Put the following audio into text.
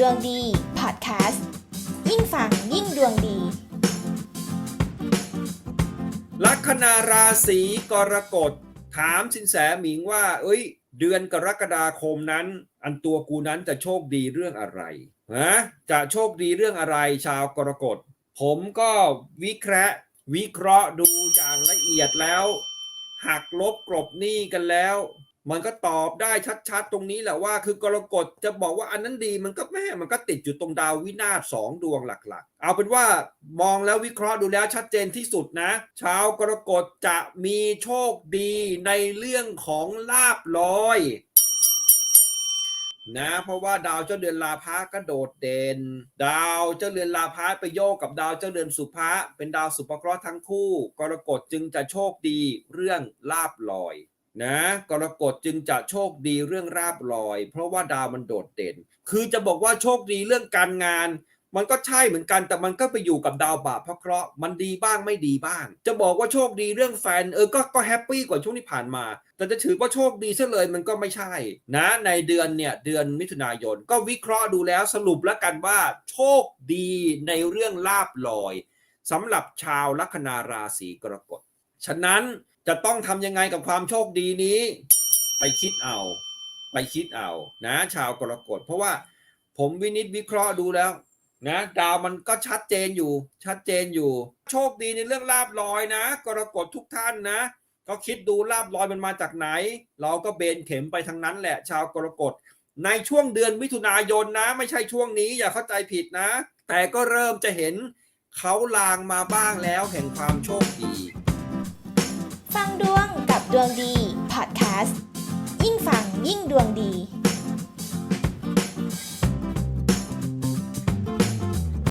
ดวงดีพอดแคสต์ยิ่งฟังยิ่งดวงดี ลัคนาราศีกรกฎ ถามสินแสหมิงว่า เอ้ย เดือนกรกฎาคมนั้น อันตัวกูนั้นจะโชคดีเรื่องอะไรฮะจะโชคดีเรื่องอะไรชาวกรกฎ ผมก็วิเคราะห์วิเคราะห์ดูอย่างละเอียดแล้ว หักลบกลบหนี้กันแล้ว มันก็ตอบได้ชัดๆ ตรงนี้แหละว่า คือกรกฎจะบอกว่าอันนั้นดีมันก็แม่มันก็ติดอยู่ตรงดาววินาศสองดวงหลักๆ เอาเป็นว่ามองแล้ววิเคราะห์ดูแล้วชัดเจนที่สุดนะ ชาวกรกฎจะมีโชคดีในเรื่องของลาบลอยนะเพราะว่าดาวเจ้าเดือนลาพะก็โดดเด่น ดาวเจ้าเดือนลาพะไปโยกกับดาวเจ้าเดือนสุภะเป็นดาวสุภเคราะห์ทั้งคู่ กรกฎจึงจะโชคดีเรื่องลาบลอย นะกรกฎจึงจะโชคดีเรื่องราบลอย เพราะว่าดาวมันโดดเด่น คือจะบอกว่าโชคดีเรื่องการงาน มันก็ใช่เหมือนกันแต่มันก็ไปอยู่กับดาวบาปพระเคราะห์มันดีบ้างไม่ดีบ้าง จะบอกว่าโชคดีเรื่องแฟนเออก็ก็แฮปปี้กว่าช่วงที่ผ่านมา แต่จะถือว่าโชคดีซะเลยมันก็ไม่ใช่ นะในเดือนเนี่ยเดือนมิถุนายนก็วิเคราะห์ดูแล้วสรุปแล้วกันว่า โชคดีในเรื่องลาบลอยสำหรับชาวลัคนาราศีกรกฎ ฉะนั้นจะต้องทำยังไงกับความโชคดีนี้ ไปคิดเอา ไปคิดเอานะ ชาวกรกฎเพราะว่าผมวินิจวิเคราะห์ดูแล้วนะดาวมันก็ชัดเจนอยู่ ชัดเจนอยู่ โชคดีในเรื่องลาบลอยนะ กรกฎทุกท่านนะ ก็คิดดูลาบลอยมันมาจากไหน เราก็เบนเข็มไปทางนั้นแหละ ชาวกรกฎในช่วงเดือนมิถุนายนนะ ไม่ใช่ช่วงนี้อย่าเข้าใจผิดนะ แต่ก็เริ่มจะเห็นเขาลางมาบ้างแล้วแห่งความโชคดี ฟังดวงกับดวงดีพอดแคสต์ยิ่งฟังยิ่งดวงดี